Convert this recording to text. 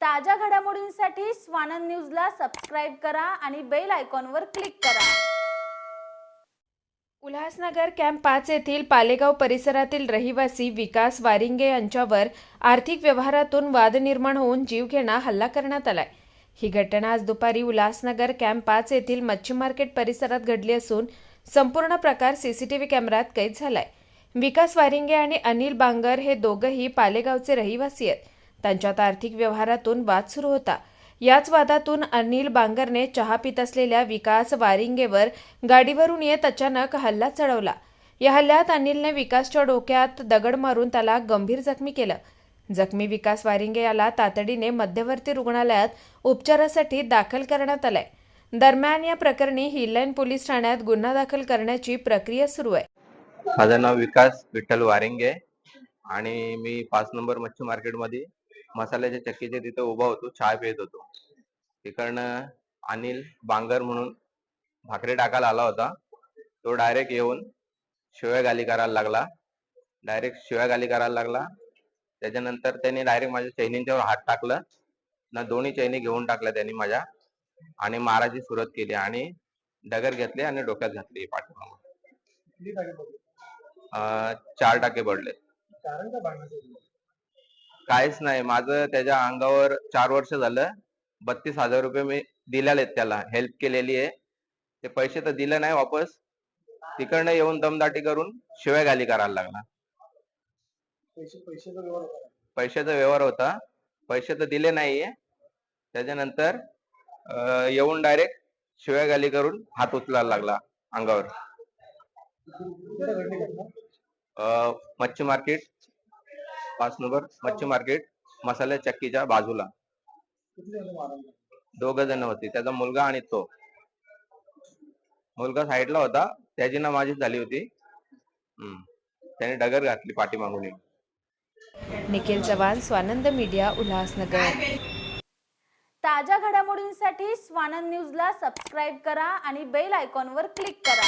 ताज्या घडामोडींसाठी स्वानंद न्यूजला सबस्क्राईब करा आणि बेल आयकॉनवर क्लिक करा. उल्हासनगर कॅम्प पाच येथील पालेगाव परिसरातील रहिवासी विकास वारिंगे यांच्यावर आर्थिक व्यवहारातून वाद निर्माण होऊन जीवघेणा हल्ला करण्यात आलाय. ही घटना आज दुपारी उल्हासनगर कॅम्प पाच येथील मच्छी मार्केट परिसरात घडली असून संपूर्ण प्रकार सीसीटीव्ही कॅमेऱ्यात कैद झालाय. विकास वारिंगे आणि अनिल बांगर हे दोघंही पालेगावचे रहिवासी आहेत. त्यांच्यात आर्थिक व्यवहारातून वाद सुरू होता. याच वादातून अनिल बांगरने चहा पित असलेल्या विकास वारिंगेवर गाडीवरून येत अचानक हल्ला चढवला. या हल्ल्यात अनिलने विकासच्या डोक्यात दगड मारून त्याला गंभीर जखमी केलं. जखमी विकास वारिंगे याला तातडीने मध्यवर्ती रुग्णालयात उपचारासाठी दाखल करण्यात आलंय. दरम्यान या प्रकरणी हिललाईन पोलीस ठाण्यात गुन्हा दाखल करण्याची प्रक्रिया सुरू आहे. माझं नाव विकास विठ्ठल वारिंगे आणि मी पाच नंबर मच्छी मार्केटमध्ये मसाल्याच्या चक्कीच्या तिथे उभा होतो चहा पित होतो. तिकडनं अनिल बांगर म्हणून भाकरी टाकायला आला होता. तो डायरेक्ट येऊन शिव्या गाली करायला लागला. डायरेक्ट शिव्या गाली करायला लागला. त्याच्यानंतर त्यांनी डायरेक्ट माझ्या चैनींच्यावर हात टाकलं. ना दोन्ही चैनी घेऊन टाकल्या त्यांनी माझ्या. आणि मारायची सुरुवात केली आणि डगर घेतली आणि डोक्यात घातली पाठीमागून. चार टाके पडले. कारण का भांडणाचं काहीच नाही. माझं त्याच्या अंगावर चार वर्ष झालं. बत्तीस हजार रुपये मी दिलेले आहेत त्याला. हेल्प केलेली आहे. ते पैसे तर दिले नाही वापस. तिकडनं येऊन दमदाटी करून शिव्या गाली करायला लागला. पैसे पैशाचा व्यवहार होता. पैसे तर दिले नाहीये. त्याच्यानंतर अं, येऊन डायरेक्ट शिव्या गाली करून हात उचलायला लागला अंगावर. अं, मच्छी मार्केट पाच नंबर मच्छी मार्केट मसाल्या चक्कीच्या बाजूला. दोघ जण होती. त्याचा मुलगा आणि तो. मुलगा साईडला होता. त्याची ना माझीच झाली होती. त्याने डगर घातली पाठीमागून येऊन. निखिल चव्हाण स्वानंद मीडिया उल्हासनगर. ताज्या घडामोडींसाठी स्वानंद न्यूजला सबस्क्राईब करा आणि बेल आयकॉनवर क्लिक करा.